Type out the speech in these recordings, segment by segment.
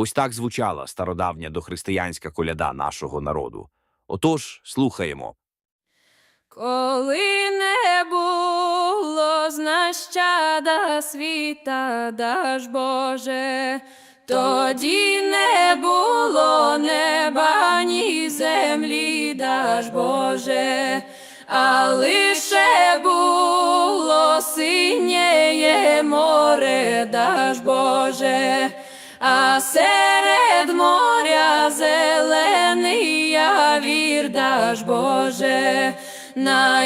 Ось так звучала стародавня дохристиянська коляда нашого народу. Отож, слухаємо. Коли не було знащада світа, даж Боже, тоді не було неба, ні землі, даж Боже, а лише було синєє море, даж Боже, серед моря зелений явір, даж Боже, на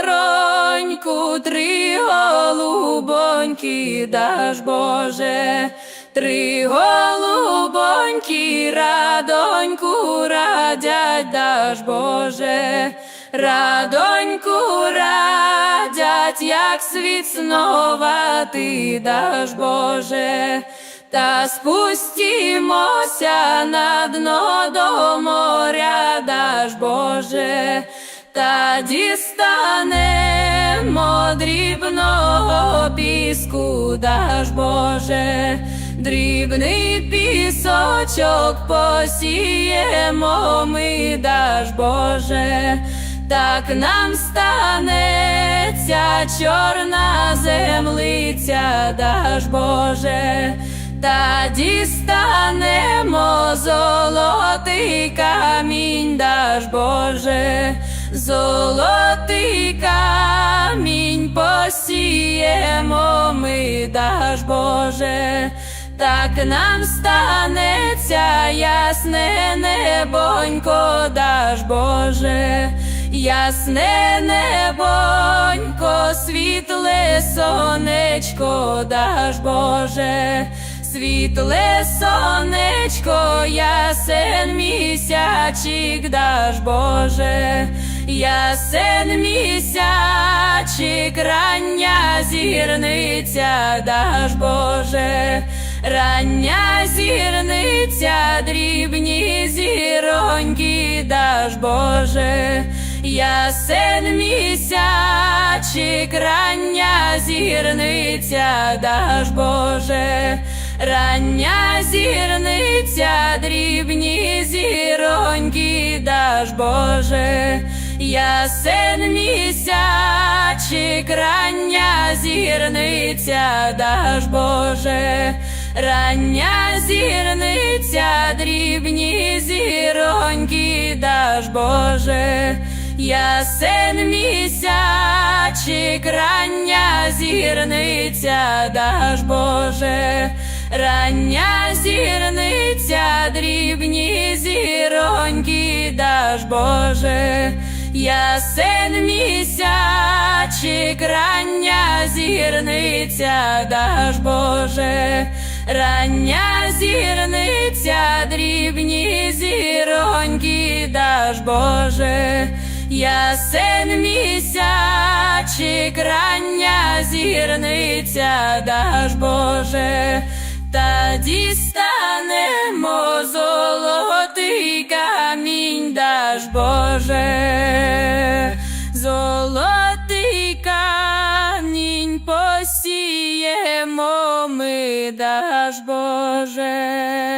явороньку три голубоньки, даж Боже, три голубоньки, радоньку радять, даж Боже, радоньку радять, як світ снова ти даш Боже. Та спустімося на дно до моря, даж Боже, та дістанемо дрібного піску, даж Боже, дрібний пісочок посіємо ми, даж Боже, так нам станеться чорна землиця, даж Боже та дістанемо золотий камінь, даж Боже, золотий камінь посіємо ми, даж Боже, так нам станеться ясне небонько, даж Боже. Ясне небонько, світле сонечко, даж Боже, світле сонечко, ясен місячик, даж Боже, ясен місячик, рання зірниця, даж Боже, рання зірниця, дрібні зіроньки, даж Боже. Ясен місячик, рання зірниця, даж Боже, рання зірниця, дрібні зіроньки, даж Боже, ясен місячик, рання зірниця, даж Боже, рання зірниця, дрібні зіроньки, даж Боже. Ясен місячик, рання зірниця, даж Боже, рання зірниця, дрібні зіроньки, даж Боже, ясен місячик, рання зірниця, даж Боже, рання зірниця, дрібні зіроньки, даж Боже. Ясен місячик, рання зірниця, даж Боже, та дістанемо золотий камінь, даж Боже, золотий камінь посіємо ми, даж Боже.